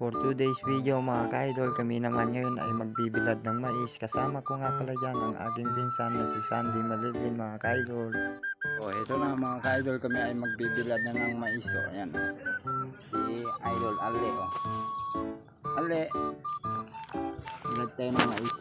For today's video mga ka-idol, kami naman ngayon ay magbibilad ng mais. Kasama ko nga pala dyan ang aking pinsan na si Sandy Malilin mga ka-idol. O ito na mga ka-idol, kami ay magbibilad na ng mais. O yan. Si Idol Ale o. Ale. Bilad tayo ng mais.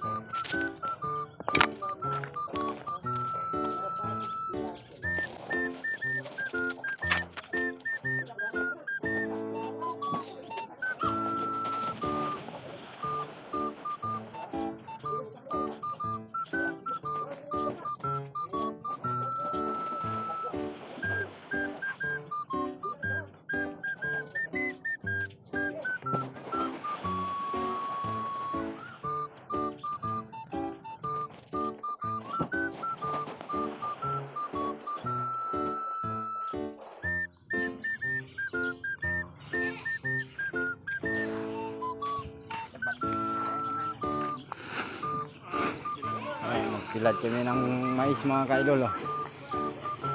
Ay, magpilad kami ng mais mga ka-idol. Oh.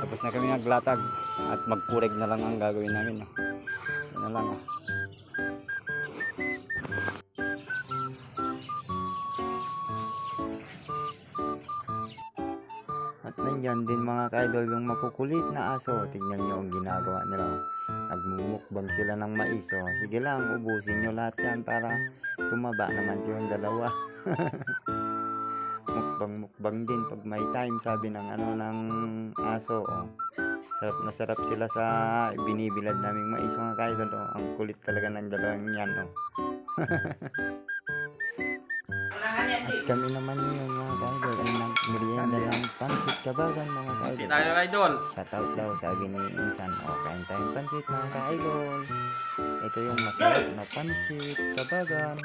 Tapos na kami naglatag at magkureg na lang ang gagawin namin. Oh. Na lang. Oh. At nandyan din mga ka-idol yung makukulit na aso. Tignan nyo ang ginagawa nila. oh. Nagmumukbang sila ng mais. Oh. Sige lang, ubusin nyo lahat yan para tumaba naman yung dalawa. mukbang mukbang din pag may time sabi ng ano ng aso oh. sarap na sarap sila sa binibilad naming mais mga kaidol oh. ang kulit talaga ng dalawang yan oh. at kami naman yun mga kaidol ay nagmerienda ng pansit kabagan mga kaidol tayo idol. shout out daw sabi ni Insan oh kain tayong pansit mga kaidol ito yung masarap na pansit kabagan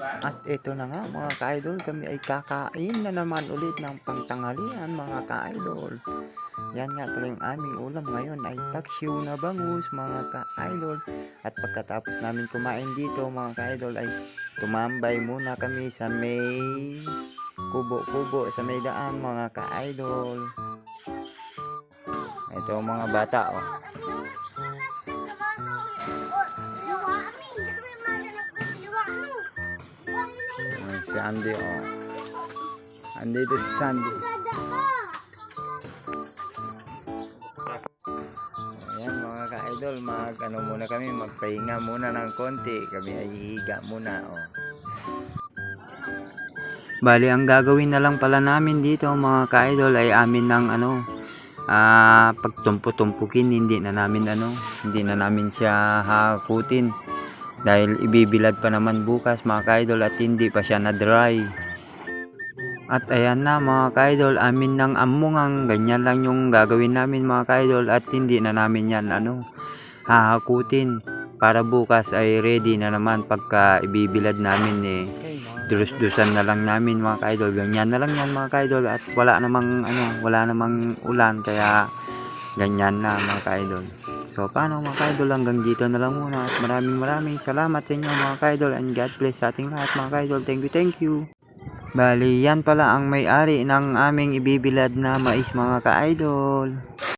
At ito na nga mga ka-idol, kami ay kakain na naman ulit ng pangtanghalian mga ka-idol. Yan nga pala aming ulam ngayon ay paksiw na bangus mga ka-idol. At pagkatapos namin kumain dito mga ka-idol ay tumambay muna kami sa may kubo-kubo sa may daan mga ka-idol. Ito mga bata oh. Si Andy oh. Andito si Sandy. Ayan mga ka-idol, mag ano muna kami, magpahinga muna ng konti. Kami ay hihiga muna oh. Bali, ang gagawin na lang pala namin dito mga ka-idol ay amin ng ano, ah pagtumpu-tumpukin, hindi na namin ano, hindi na namin siya hakutin. Dahil ibibilad pa naman bukas mga ka-idol at hindi pa siya na dry. At ayan na mga ka-idol, amin ng amungang ganyan lang yung gagawin namin mga ka-idol at hindi na namin yan ano, hahakutin. Para bukas ay ready na naman pagka ibibilad namin eh durus-dusan na lang namin mga ka-idol. Ganyan na lang yan mga ka-idol at wala namang ano, wala namang ulan kaya ganyan na mga ka-idol. So paano mga ka-idol hanggang dito na lang muna at maraming maraming salamat sa inyo mga ka-idol and God bless sa ating lahat mga ka-idol. Thank you, thank you. Bali, yan pala ang may-ari ng aming ibibilad na mais mga ka-idol.